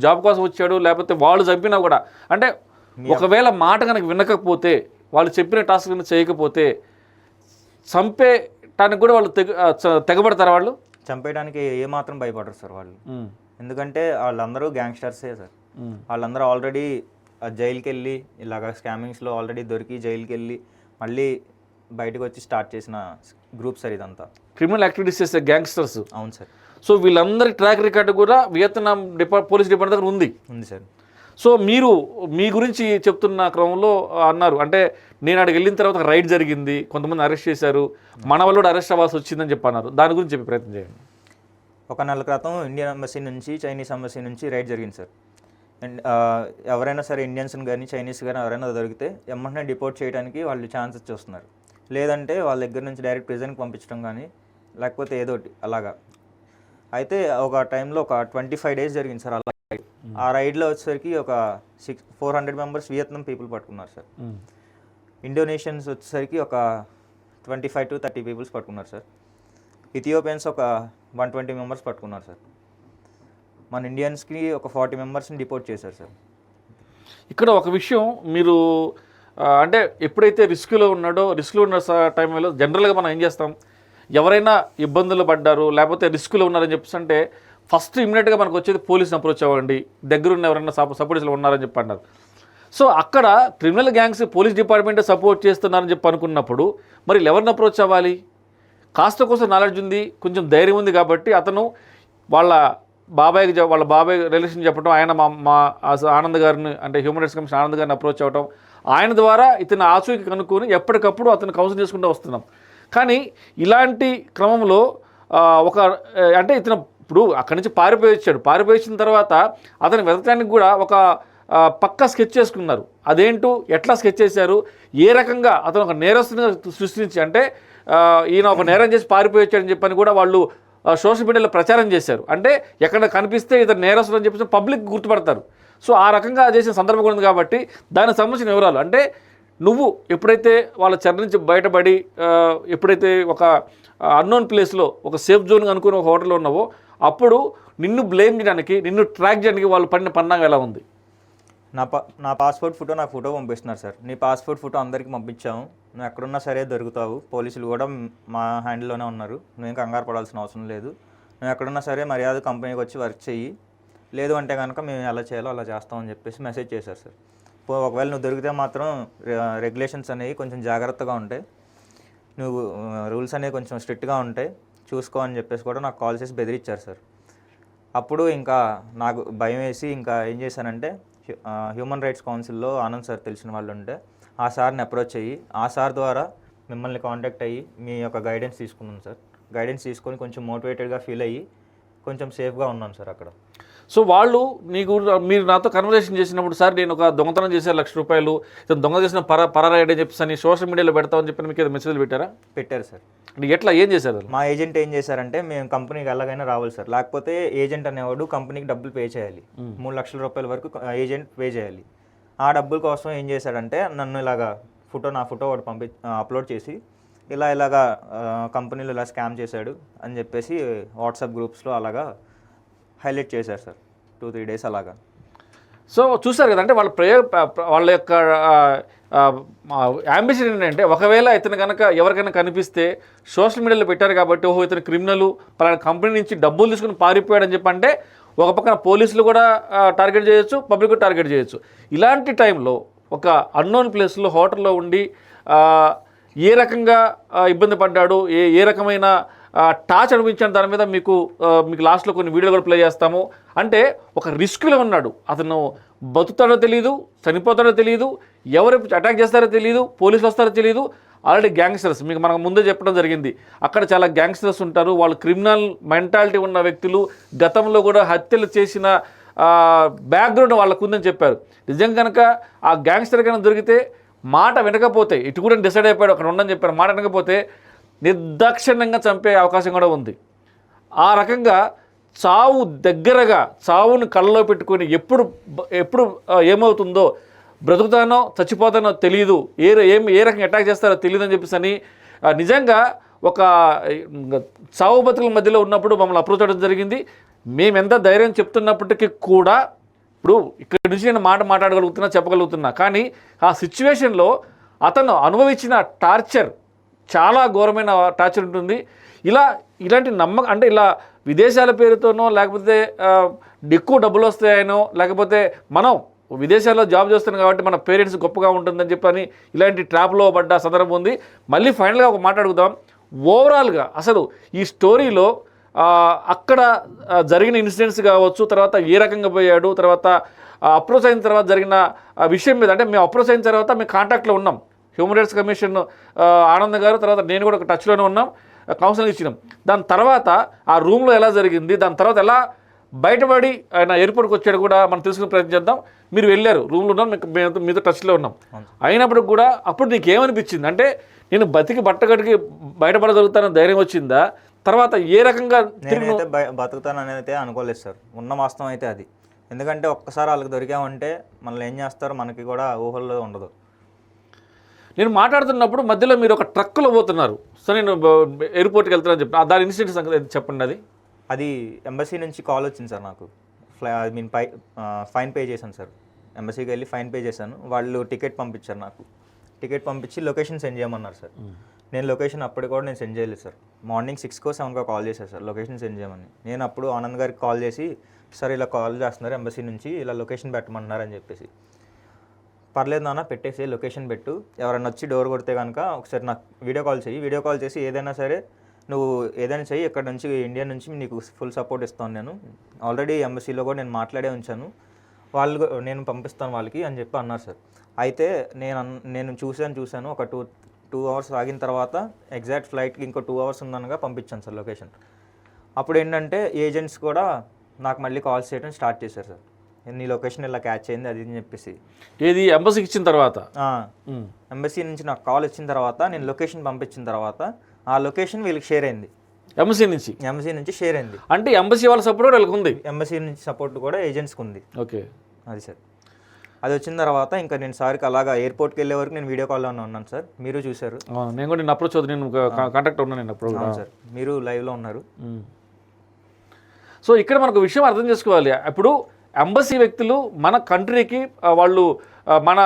S1: జాబ్ కోసం వచ్చాడు లేకపోతే వాళ్ళు చంపినా కూడా. అంటే ఒకవేళ మాట కనుక వినకపోతే వాళ్ళు చెప్పిన టాస్క్ కనుక చేయకపోతే చంపేటానికి కూడా వాళ్ళు తెగ తెగబడతారా వాళ్ళు?
S2: చంపేయడానికి ఏమాత్రం భయపడరు సార్ వాళ్ళు. ఎందుకంటే వాళ్ళందరూ గ్యాంగ్స్టర్సే సార్. వాళ్ళందరూ ఆల్రెడీ జైలుకి వెళ్ళి ఇలాగ స్కామింగ్స్లో ఆల్రెడీ దొరికి జైలుకి వెళ్ళి మళ్ళీ బయటకు వచ్చి స్టార్ట్ చేసిన గ్రూప్ సార్ ఇదంతా.
S1: క్రిమినల్ యాక్టివిటీస్ చేసే గ్యాంగ్స్టర్స్.
S2: అవును సార్.
S1: సో వీళ్ళందరి ట్రాక్ రికార్డు కూడా వియత్నాం డిపా పోలీస్ డిపార్ట్మెంట్ దగ్గర ఉంది.
S2: ఉంది సార్.
S1: సో మీరు మీ గురించి చెప్తున్న క్రమంలో అన్నారు. అంటే నేను అక్కడికి వెళ్ళిన తర్వాత రైడ్ జరిగింది కొంతమంది అరెస్ట్ చేశారు మన వాళ్ళు అరెస్ట్ అవ్వాల్సి వచ్చిందని చెప్పి అన్నారు. దాని గురించి చెప్పి ప్రయత్నం చేయండి.
S2: ఒక నెల క్రితం ఇండియన్ ఎంబసీ నుంచి చైనీస్ ఎంబసీ నుంచి రైడ్ జరిగింది సార్. అండ్ ఎవరైనా సరే ఇండియన్స్ని కానీ చైనీస్ కానీ ఎవరైనా దొరికితే వెంటనే డిపోర్ట్ చేయడానికి వాళ్ళు ఛాన్సెస్ చూస్తున్నారు లేదంటే వాళ్ళ దగ్గర నుంచి డైరెక్ట్ ప్రిజన్కి పంపించడం కానీ లేకపోతే ఏదో ఒకటి అలాగా. అయితే ఒక టైంలో ఒక ట్వంటీ ఫైవ్ డేస్ జరిగింది సార్ అలా. ఆ రైడ్లో వచ్చేసరికి ఒక six four hundred members Vietnam people పట్టుకున్నారు సార్. ఇండోనేషియన్స్ వచ్చేసరికి ఒక twenty five to thirty peoples పట్టుకున్నారు సార్. ఇథియోపియన్స్ ఒక వన్ ట్వంటీ మెంబర్స్ పట్టుకున్నారు సార్. మన ఇండియన్స్కి ఒక ఫార్టీ మెంబర్స్ని డిపోర్ట్ చేశారు సార్.
S1: ఇక్కడ ఒక విషయం మీరు అంటే ఎప్పుడైతే రిస్క్లో ఉన్నాడో రిస్క్లో ఉన్న టైంలో జనరల్గా మనం ఏం చేస్తాం? ఎవరైనా ఇబ్బందులు పడ్డారు లేకపోతే రిస్క్లో ఉన్నారని చెప్పేసి అంటే ఫస్ట్ ఇమ్మీడియట్గా మనకు వచ్చేది పోలీస్ని అప్రోచ్ అవ్వండి. దగ్గరున్న ఎవరైనా సపో సపోర్ట్స్లో ఉన్నారని చెప్పి అన్నారు. సో అక్కడ criminal gangs police department support చేస్తున్నారని చెప్పి అనుకున్నప్పుడు మరి ఎవరిని అప్రోచ్ అవ్వాలి? కాస్త కోసం నాలెడ్జ్ ఉంది కొంచెం ధైర్యం ఉంది కాబట్టి అతను వాళ్ళ బాబాయ్కి వాళ్ళ బాబాయ్ రిలేషన్ చెప్పడం ఆయన మా మా ఆనంద్ గారిని అంటే హ్యూమన్ రైట్స్ కమిషన్ ఆనంద్ గారిని అప్రోచ్ అవ్వటం ఆయన ద్వారా ఇతను ఆచూకి కనుక్కొని ఎప్పటికప్పుడు అతను కౌన్సిల్ చేసుకుంటూ వస్తున్నాం. కానీ ఇలాంటి క్రమంలో ఒక అంటే ఇతను ఇప్పుడు అక్కడి నుంచి పారిపోయి వచ్చాడు పారిపోయి వచ్చిన తర్వాత అతను వెతకడానికి కూడా ఒక పక్క పక్కా స్కెచ్ చేసుకున్నారు. అదేంటో ఎట్లా స్కెచ్ చేశారు? ఏ రకంగా అతను ఒక నేరస్తునిగా సృష్టించి అంటే ఈయన ఒక నేరం చేసి పారిపోయి వచ్చాడని చెప్పని కూడా వాళ్ళు సోషల్ మీడియాలో ప్రచారం చేశారు. అంటే ఎక్కడ కనిపిస్తే ఇతను నేరస్తుడు అని చెప్పేసి పబ్లిక్ గుర్తుపడతారు. సో ఆ రకంగా చేసిన సందర్భం కూడా ఉంది కాబట్టి దానికి సంబంధించిన వివరాలు. అంటే నువ్వు ఎప్పుడైతే వాళ్ళ చెర నుంచి బయటపడి ఎప్పుడైతే ఒక అన్నోన్ ప్లేస్లో ఒక సేఫ్ జోన్ అనుకుని ఒక హోటల్లో ఉన్నావో అప్పుడు నిన్ను బ్లేమ్ చేయడానికి నిన్ను ట్రాక్ చేయడానికి వాళ్ళు పడిన పన్నాగం ఎలా ఉంది?
S2: నా పా నా పాస్పోర్ట్ ఫోటో నాకు ఫోటో పంపిస్తున్నారు సార్. నీ పాస్పోర్ట్ ఫోటో అందరికీ పంపించాము నువ్వు ఎక్కడున్నా సరే దొరుకుతావు. పోలీసులు కూడా మా హ్యాండిల్లోనే ఉన్నారు. నువ్వేం కంగారు పడాల్సిన అవసరం లేదు. నువ్వు ఎక్కడున్నా సరే మర్యాద కంపెనీకి వచ్చి వర్క్ చెయ్యి. లేదు అంటే కనుక మేము ఎలా చేయాలో అలా చేస్తామని చెప్పేసి మెసేజ్ చేశారు సార్. ఒకవేళ నువ్వు దొరికితే మాత్రం రెగ్యులేషన్స్ అనేవి కొంచెం జాగ్రత్తగా ఉంటాయి. నువ్వు రూల్స్ అనేవి కొంచెం స్ట్రిక్ట్గా ఉంటాయి. చూసుకో అని చెప్పేసి కూడా నాకు కాల్ చేసి బెదిరించారు సార్. అప్పుడు ఇంకా నాకు భయం వేసి ఇంకా ఏం చేశానంటే హ్యూమన్ రైట్స్ కౌన్సిల్లో ఆనంద్ సార్ తెలిసిన వాళ్ళు ఉంటే ఆ సార్ని అప్రోచ్ అయ్యి ఆ సార్ ద్వారా మిమ్మల్ని కాంటాక్ట్ అయ్యి మీ యొక్క గైడెన్స్ తీసుకున్నాను సార్. గైడెన్స్ తీసుకొని కొంచెం మోటివేటెడ్గా ఫీల్ అయ్యి కొంచెం సేఫ్గా ఉన్నాను సార్ అక్కడ.
S1: సో వాళ్ళు నీకు మీరు నాతో కన్వర్సేషన్ చేసినప్పుడు సార్ నేను ఒక దొంగతనం చేశాను లక్ష రూపాయలు ఇతను దొంగ చేసిన పర పరారాయడ్ అని చెప్పేసి అని సోషల్ మీడియాలో పెడతామని చెప్పి మీకు ఏదో మెసేజ్లు పెట్టారా?
S2: పెట్టారు సార్.
S1: అంటే ఎట్లా ఏం చేశారు?
S2: మా ఏజెంట్ ఏం చేశారంటే మేము కంపెనీకి ఎలాగైనా రావాలి సార్. లేకపోతే ఏజెంట్ అనేవాడు కంపెనీకి డబ్బులు పే చేయాలి. మూడు లక్షల రూపాయల వరకు ఏజెంట్ పే చేయాలి. ఆ డబ్బుల కోసం ఏం చేశాడంటే నన్ను ఇలాగా ఫోటో నా ఫోటో ఒకటి పంపి అప్లోడ్ చేసి ఇలా ఇలాగా కంపెనీలో ఇలా స్కామ్ చేశాడు అని చెప్పేసి వాట్సాప్ గ్రూప్స్లో అలాగా హైలైట్ చేశారు సార్. టూ త్రీ డేస్ అలాగా.
S1: సో చూసారు కదా అంటే వాళ్ళ ప్రయోగ వాళ్ళ యొక్క అంబిషన్ ఏంటంటే ఒకవేళ ఇతను కనుక ఎవరికైనా కనిపిస్తే సోషల్ మీడియాలో పెట్టారు కాబట్టి ఓహో ఇతను క్రిమినల్ పలానా కంపెనీ నుంచి డబ్బులు తీసుకుని పారిపోయాడని చెప్పి అంటే ఒక పక్కన పోలీసులు కూడా టార్గెట్ చేయొచ్చు పబ్లిక్ కూడా టార్గెట్ చేయొచ్చు. ఇలాంటి టైంలో ఒక అన్నోన్ ప్లేస్లో హోటల్లో ఉండి ఏ రకంగా ఇబ్బంది పడ్డాడు ఏ ఏ రకమైన టాచ్ అనిపించిన దాని మీద మీకు మీకు లాస్ట్లో కొన్ని వీడియోలు కూడా ప్లే చేస్తాము. అంటే ఒక రిస్క్లో ఉన్నాడు. అతను బతుకుతాడో తెలియదు చనిపోతాడో తెలియదు ఎవరు అటాక్ చేస్తారో తెలియదు పోలీసులు వస్తారో తెలియదు ఆల్రెడీ గ్యాంగ్స్టర్స్. మీకు మనకు ముందే చెప్పడం జరిగింది. అక్కడ చాలా గ్యాంగ్స్టర్స్ ఉంటారు. వాళ్ళు క్రిమినల్ మెంటాలిటీ ఉన్న వ్యక్తులు గతంలో కూడా హత్యలు చేసిన బ్యాక్గ్రౌండ్ వాళ్ళకు ఉందని చెప్పారు. నిజం కనుక ఆ గ్యాంగ్స్టర్ కనుక దొరికితే మాట వినకపోతే ఇటు కూడా డిసైడ్ అయిపోయాడు అక్కడ ఉండని చెప్పారు మాట వినకపోతే నిర్దాక్షిణ్యంగా చంపే అవకాశం కూడా ఉంది. ఆ రకంగా చావు దగ్గరగా చావును కళ్ళలో పెట్టుకొని ఎప్పుడు ఎప్పుడు ఏమవుతుందో బ్రతుకుతానో చచ్చిపోతానో తెలియదు ఏ ఏం ఏ రకంగా అటాక్ చేస్తారో తెలియదు అని చెప్పేసి అని నిజంగా ఒక చావు బతుకుల మధ్యలో ఉన్నప్పుడు మమ్మల్ని అప్రోచ్ అవ్వడం జరిగింది. మేము ఎంత ధైర్యం చెప్తున్నప్పటికీ కూడా ఇప్పుడు ఇక్కడి నుంచి నేను మాట మాట్లాడగలుగుతున్నా చెప్పగలుగుతున్నా. కానీ ఆ సిచ్యువేషన్లో అతను అనుభవించిన టార్చర్ చాలా ఘోరమైన టార్చర్ ఉంటుంది. ఇలా ఇలాంటి నమ్మకం అంటే ఇలా విదేశాల పేరుతోనో లేకపోతే ఎక్కువ డబ్బులు వస్తాయనో లేకపోతే మనం విదేశాల్లో జాబ్ చేస్తున్నాం కాబట్టి మన పేరెంట్స్ గొప్పగా ఉంటుందని చెప్పని ఇలాంటి ట్రాప్లో పడ్డ సందర్భం ఉంది. మళ్ళీ ఫైనల్గా ఒక మాట్లాడుకుందాం ఓవరాల్గా అసలు ఈ స్టోరీలో అక్కడ జరిగిన ఇన్సిడెంట్స్ కావచ్చు తర్వాత ఏ రకంగా పోయాడు తర్వాత అప్రోచ్ అయిన తర్వాత జరిగిన ఆ విషయం మీద అంటే మేము అప్రోచ్ అయిన తర్వాత మేము కాంటాక్ట్లో ఉన్నాం. హ్యూమన్ రైట్స్ కమిషన్ ఆనంద్ గారు తర్వాత నేను కూడా ఒక టచ్లోనే ఉన్నాం కౌన్సిలింగ్ ఇచ్చినాం. దాని తర్వాత ఆ రూమ్లో ఎలా జరిగింది దాని తర్వాత ఎలా బయటపడి ఆయన ఎయిర్పోర్ట్కి వచ్చాడు కూడా మనం తెలుసుకునే ప్రయత్నం చేద్దాం. మీరు వెళ్ళారు రూమ్లో ఉన్నాం మీకు మేము మీతో టచ్లో ఉన్నాం. అయినప్పటికి కూడా అప్పుడు నీకు ఏమనిపించింది? అంటే నేను బతికి బట్టగడికి బయటపడగలుగుతానని ధైర్యం వచ్చిందా? తర్వాత ఏ రకంగా
S2: బతుకుతాను అనేది అయితే అనుకోలేదు సార్. ఉన్న వాస్తవం అయితే అది. ఎందుకంటే ఒక్కసారి వాళ్ళకి దొరికామంటే మనల్ని ఏం చేస్తారో? మనకి కూడా ఊహల్లో ఉండదు.
S1: నేను మాట్లాడుతున్నప్పుడు మధ్యలో మీరు ఒక ట్రక్కులో పోతున్నారు. సో నేను ఎయిర్పోర్ట్కి వెళ్తానని చెప్పి దాని ఇన్సిడెంట్ సంగతి చెప్పండి అది.
S2: అది ఎంబసీ నుంచి కాల్ వచ్చింది సార్ నాకు. ఫ్లై ఐ మీన్ పై ఫైన్ పే చేశాను సార్. ఎంబసీకి వెళ్ళి ఫైన్ పే చేశాను. వాళ్ళు టికెట్ పంపించారు నాకు. టికెట్ పంపించి లొకేషన్ సెండ్ చేయమన్నారు సార్. నేను లొకేషన్ అప్పటికి కూడా నేను సెండ్ చేయలేదు సార్. మార్నింగ్ సిక్స్కో సెవెన్కో కాల్ చేశారు సార్. లొకేషన్ సెండ్ చేయమని. నేను అప్పుడు ఆనంద్ గారికి కాల్ చేసి సార్ ఇలా కాల్ చేస్తున్నారు ఎంబసీ నుంచి ఇలా లొకేషన్ పెట్టమన్నారు అని చెప్పేసి. పర్లేదు నాన్న పెట్టేసి లొకేషన్ పెట్టు. ఎవరైనా వచ్చి డోర్ కొడితే కనుక ఒకసారి నాకు వీడియో కాల్ చేయి వీడియో కాల్ చేసి ఏదైనా సరే నువ్వు ఏదైనా చెయ్యి ఇక్కడ నుంచి ఇండియా నుంచి నీకు ఫుల్ సపోర్ట్ ఇస్తాను నేను. ఆల్రెడీ ఎంబసీలో కూడా నేను మాట్లాడే ఉంచాను. వాళ్ళు నేను పంపిస్తాను వాళ్ళకి అని చెప్పి అన్నారు సార్. అయితే నేను అన్- నేను చూశాను చూశాను. ఒక టూ టూ అవర్స్ ఆగిన తర్వాత ఎగ్జాక్ట్ ఫ్లైట్కి ఇంకో టూ అవర్స్ ఉందనగా పంపించాను సార్ లొకేషన్. అప్పుడు ఏంటంటే ఏజెంట్స్ కూడా నాకు మళ్ళీ కాల్స్ చేయడం స్టార్ట్ చేశారు సార్. నీ లొకేషన్ ఇలా క్యాచ్ అయింది అది అని చెప్పేసి.
S1: ఏది? ఎంబసీకి ఇచ్చిన తర్వాత.
S2: ఎంబసీ నుంచి నాకు కాల్ వచ్చిన తర్వాత నేను లొకేషన్ పంపించిన తర్వాత ఆ లొకేషన్ వీళ్ళకి షేర్ అయింది.
S1: ఎంబసీ నుంచి?
S2: ఎంబసీ నుంచి షేర్ అయింది.
S1: అంటే ఎంబసీ వాళ్ళ సపోర్ట్ వాళ్ళకి ఉంది?
S2: ఎంబసీ నుంచి సపోర్ట్ కూడా ఏజెంట్స్కి ఉంది.
S1: ఓకే.
S2: అది సార్. అది వచ్చిన తర్వాత ఇంకా నేను సార్కి అలాగా ఎయిర్పోర్ట్కి వెళ్ళే వరకు నేను వీడియో కాల్లో ఉన్నాను సార్. మీరు చూశారు.
S1: నేను కూడా నేను అప్రోచ్ అవుతుంది నేను కాంటాక్ట్ ఉన్నాను నేను అప్పుడు
S2: అవును సార్. మీరు లైవ్లో ఉన్నారు.
S1: సో ఇక్కడ మనకు విషయం అర్థం చేసుకోవాలి. ఇప్పుడు ఎంబసీ వ్యక్తులు మన కంట్రీకి వాళ్ళు మన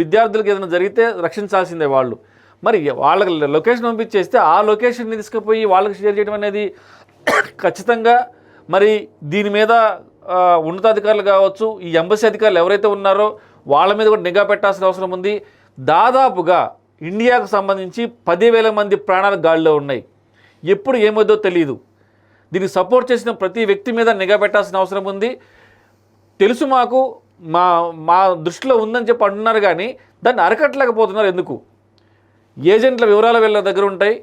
S1: విద్యార్థులకు ఏదైనా జరిగితే రక్షించాల్సిందే వాళ్ళు. మరి వాళ్ళకి లొకేషన్ పంపించేస్తే ఆ లొకేషన్ని తీసుకుపోయి వాళ్ళకి షేర్ చేయడం అనేది ఖచ్చితంగా మరి దీని మీద ఉన్నతాధికారులు కావచ్చు ఈ ఎంబసీ అధికారులు ఎవరైతే ఉన్నారో వాళ్ళ మీద కూడా నిఘా పెట్టాల్సిన అవసరం ఉంది. దాదాపుగా ఇండియాకు సంబంధించి పదివేల మంది ప్రాణాలు గాలిలో ఉన్నాయి. ఎప్పుడు ఏమవుద్దో తెలియదు దీనికి సపోర్ట్ చేసిన ప్రతి వ్యక్తి మీద నిఘా పెట్టాల్సిన అవసరం ఉంది. తెలుసు మాకు మా మా దృష్టిలో ఉందని చెప్పి అంటున్నారు కానీ దాన్ని అరకట్టలేకపోతున్నారు ఎందుకు? ఏజెంట్ల వివరాలు వీళ్ళ దగ్గర ఉంటాయి.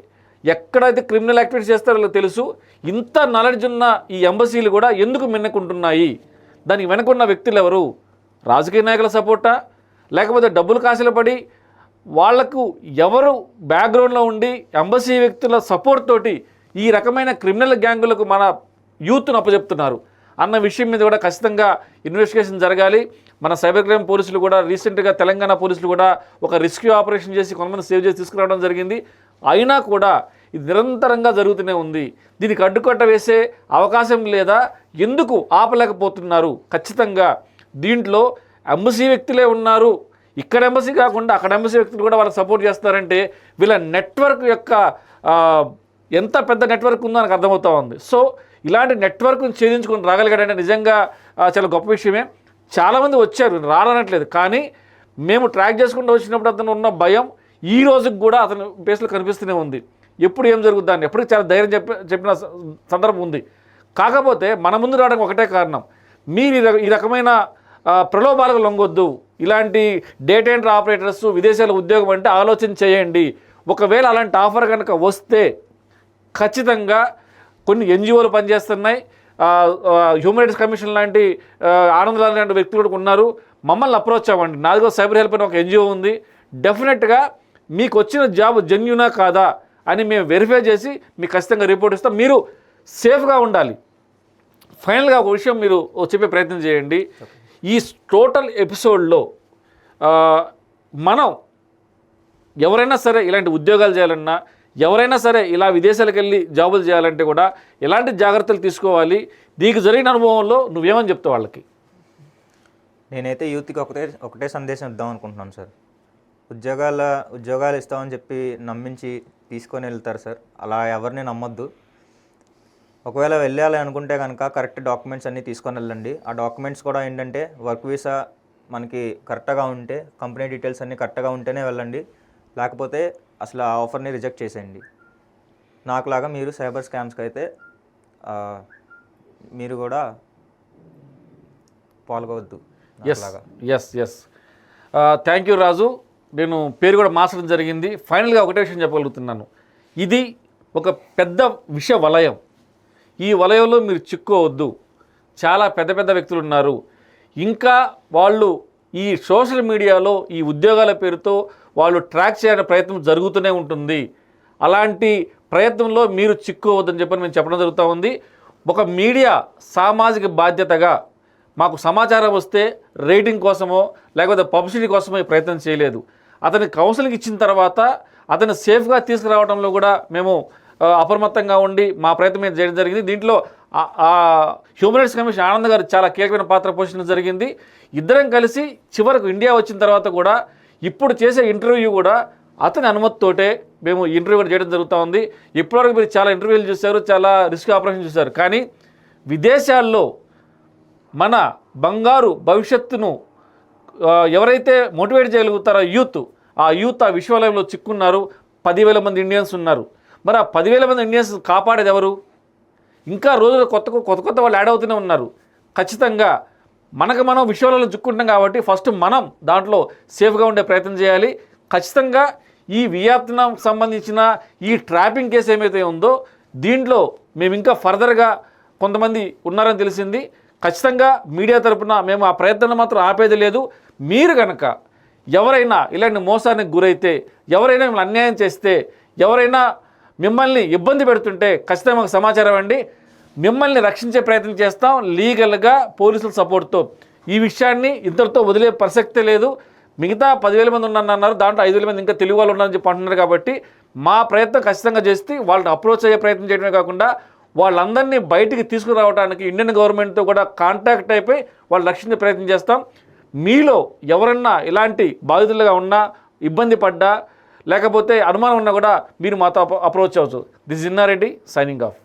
S1: ఎక్కడైతే క్రిమినల్ యాక్టివిటీ చేస్తారో వీళ్ళకి తెలుసు. ఇంత నాలెడ్జ్ ఉన్న ఈ ఎంబసీలు కూడా ఎందుకు మిన్నకుంటున్నాయి దానికి వెనకున్న వ్యక్తులు ఎవరు? రాజకీయ నాయకుల సపోర్టా? లేకపోతే డబ్బులు కాసులు పడి వాళ్ళకు ఎవరు బ్యాక్గ్రౌండ్లో ఉండి ఎంబసీ వ్యక్తుల సపోర్ట్ తోటి ఈ రకమైన క్రిమినల్ గ్యాంగులకు మన యూత్ను అప్పచెప్తున్నారు? అన్న విషయం మీద కూడా ఖచ్చితంగా ఇన్వెస్టిగేషన్ జరగాలి. మన సైబర్ క్రైమ్ పోలీసులు కూడా రీసెంట్గా తెలంగాణ పోలీసులు కూడా ఒక రెస్క్యూ ఆపరేషన్ చేసి కొంతమంది సేవ్ చేసి తీసుకురావడం జరిగింది. అయినా కూడా ఇది నిరంతరంగా జరుగుతూనే ఉంది. దీనికి అడ్డుకట్ట వేసే అవకాశం లేదా? ఎందుకు ఆపలేకపోతున్నారు? ఖచ్చితంగా దీంట్లో ఎంబసీ వ్యక్తులే ఉన్నారు. ఇక్కడ ఎంబసీ కాకుండా అక్కడ ఎంబసీ వ్యక్తులు కూడా వాళ్ళకి సపోర్ట్ చేస్తున్నారంటే వీళ్ళ నెట్వర్క్ యొక్క ఎంత పెద్ద నెట్వర్క్ ఉందో నాకు అర్థమవుతా ఉంది. సో ఇలాంటి నెట్వర్క్ను ఛేదించుకొని రాగలిగాడంటే నిజంగా చాలా గొప్ప విషయమే. చాలామంది వచ్చారు రాలనట్లేదు కానీ మేము ట్రాక్ చేసుకుంటూ వచ్చినప్పుడు అతను ఉన్న భయం ఈ రోజుకి కూడా అతని బేస్లో కనిపిస్తూనే ఉంది. ఎప్పుడు ఏం జరుగుతుందని ఎప్పటికీ చాలా ధైర్యం చెప్పి చెప్పిన స- సందర్భం ఉంది. కాకపోతే మన ముందు రావడానికి ఒకటే కారణం. మీరు ఈ ఈ రకమైన ప్రలోభాలకు లొంగొద్దు. ఇలాంటి డేటా ఎంట్రీ ఆపరేటర్స్ విదేశాల ఉద్యోగం అంటే ఆలోచన చేయండి. ఒకవేళ అలాంటి ఆఫర్ కనుక వస్తే ఖచ్చితంగా కొన్ని ఎన్జిఓలు పనిచేస్తున్నాయి. హ్యూమన్ రైట్స్ కమిషన్ లాంటి ఆ, ఆనందలాల్ లాంటి వ్యక్తులు కూడా ఉన్నారు. మమ్మల్ని అప్రోచ్ అవ్వండి. నాదిగో సైబర్ హెల్ప్ అని ఒక ఎన్జిఓ ఉంది. డెఫినెట్గా మీకు వచ్చిన జాబ్ జెన్యునా కాదా అని మేము వెరిఫై చేసి మీకు ఖచ్చితంగా రిపోర్ట్ ఇస్తాం. మీరు సేఫ్గా ఉండాలి. ఫైనల్గా ఒక విషయం మీరు చెప్పే ప్రయత్నం చేయండి. ఈ టోటల్ ఎపిసోడ్లో మనం ఎవరైనా సరే ఇలాంటి ఉద్యోగాలు చేయాలన్నా ఎవరైనా సరే ఇలా విదేశాలకు వెళ్ళి జాబులు చేయాలంటే కూడా ఎలాంటి జాగ్రత్తలు తీసుకోవాలి? నీకు జరిగిన అనుభవంలో నువ్వేమని చెప్తావు వాళ్ళకి?
S2: నేనైతే యూత్కి ఒకటే ఒకటే సందేశం ఇద్దాం అనుకుంటున్నాను సార్. ఉద్యోగాల ఉద్యోగాలు ఇస్తామని చెప్పి నమ్మించి తీసుకొని వెళ్తారు సార్. అలా ఎవరిని నమ్మొద్దు. ఒకవేళ వెళ్ళాలి అనుకుంటే కనుక కరెక్ట్ డాక్యుమెంట్స్ అన్నీ తీసుకొని వెళ్ళండి. ఆ డాక్యుమెంట్స్ కూడా ఏంటంటే వర్క్ వీసా మనకి కరెక్ట్గా ఉంటే కంపెనీ డీటెయిల్స్ అన్నీ కరెక్ట్గా ఉంటేనే వెళ్ళండి. లేకపోతే అసలు ఆ ఆఫర్ని రిజెక్ట్ చేసేయండి. నాకులాగా మీరు సైబర్ స్కామ్స్కి అయితే మీరు కూడా పాల్గొవద్దు
S1: yes yes yes thank you Raju. నేను పేరు కూడా మార్చడం జరిగింది. ఫైనల్గా ఒకటే విషయం చెప్పగలుగుతున్నాను. ఇది ఒక పెద్ద విష వలయం ఈ వలయంలో మీరు చిక్కోవద్దు చాలా పెద్ద పెద్ద వ్యక్తులు ఉన్నారు. ఇంకా వాళ్ళు ఈ సోషల్ మీడియాలో ఈ ఉద్యోగాల పేరుతో వాళ్ళు ట్రాక్ చేయడానికి ప్రయత్నం జరుగుతూనే ఉంటుంది. అలాంటి ప్రయత్నంలో మీరు చిక్కువద్దని చెప్పని మేము చెప్పడం జరుగుతూ ఉంది. ఒక మీడియా సామాజిక బాధ్యతగా మాకు సమాచారం వస్తే రేటింగ్ కోసమో లేకపోతే పబ్లిసిటీ కోసమో ఈ ప్రయత్నం చేయలేదు. అతని కౌన్సిలింగ్ ఇచ్చిన తర్వాత అతను సేఫ్గా తీసుకురావడంలో కూడా మేము అప్రమత్తంగా ఉండి మా ప్రయత్నం చేయడం జరిగింది. దీంట్లో హ్యూమన్ రైట్స్ కమిషన్ ఆనంద్ గారు చాలా కీలకమైన పాత్ర పోషించడం జరిగింది. ఇద్దరం కలిసి చివరకు ఇండియా వచ్చిన తర్వాత కూడా ఇప్పుడు చేసే ఇంటర్వ్యూ కూడా అతని అనుమతితోటే మేము ఇంటర్వ్యూ కూడా చేయడం జరుగుతూ ఉంది. ఇప్పటివరకు మీరు చాలా ఇంటర్వ్యూలు చూశారు చాలా రిస్క్ ఆపరేషన్ చూశారు. కానీ విదేశాల్లో మన బంగారు భవిష్యత్తును ఎవరైతే మోటివేట్ చేయగలుగుతారో యూత్ ఆ యూత్ ఆ విశ్వాలయంలో చిక్కున్నారు. పదివేల మంది ఇండియన్స్ ఉన్నారు. మరి ఆ పదివేల మంది ఇండియన్స్ కాపాడేది ఎవరు? ఇంకా రోజులు కొత్త కొత్త కొత్త వాళ్ళు యాడ్ అవుతూనే ఉన్నారు. ఖచ్చితంగా మనకు మనం విషయాలలో చిక్కుంటాం కాబట్టి ఫస్ట్ మనం దాంట్లో సేఫ్గా ఉండే ప్రయత్నం చేయాలి. ఖచ్చితంగా ఈ వియత్నాం సంబంధించిన ఈ ట్రాపింగ్ కేసు ఏమైతే ఉందో దీంట్లో మేము ఇంకా ఫర్దర్గా కొంతమంది ఉన్నారని తెలిసింది. ఖచ్చితంగా మీడియా తరపున మేము ఆ ప్రయత్నం మాత్రం ఆపేది లేదు. మీరు కనుక ఎవరైనా ఇలాంటి మోసానికి గురైతే ఎవరైనా మిమ్మల్ని అన్యాయం చేస్తే ఎవరైనా మిమ్మల్ని ఇబ్బంది పెడుతుంటే ఖచ్చితంగా మాకు సమాచారం అండి. మిమ్మల్ని రక్షించే ప్రయత్నం చేస్తాం. లీగల్గా పోలీసుల సపోర్ట్తో. ఈ విషయాన్ని ఇద్దరితో వదిలే ప్రసక్తే లేదు. మిగతా పదివేల మంది ఉన్నారన్నారు దాంట్లో ఐదు వేల మంది ఇంకా తెలుగు వాళ్ళు ఉన్నారని చెప్పి అంటున్నారు కాబట్టి మా ప్రయత్నం ఖచ్చితంగా చేస్తే వాళ్ళని అప్రోచ్ అయ్యే ప్రయత్నం చేయడమే కాకుండా వాళ్ళందరినీ బయటికి తీసుకురావడానికి ఇండియన్ గవర్నమెంట్తో కూడా కాంటాక్ట్ అయిపోయి వాళ్ళు రక్షించే ప్రయత్నం చేస్తాం. మీలో ఎవరన్నా ఇలాంటి బాధితులుగా ఉన్నా ఇబ్బంది పడ్డా లేకపోతే అనుమానం ఉన్నా కూడా మీరు మాతో అప్రోచ్ అవ్వచ్చు. This Inna Reddy signing off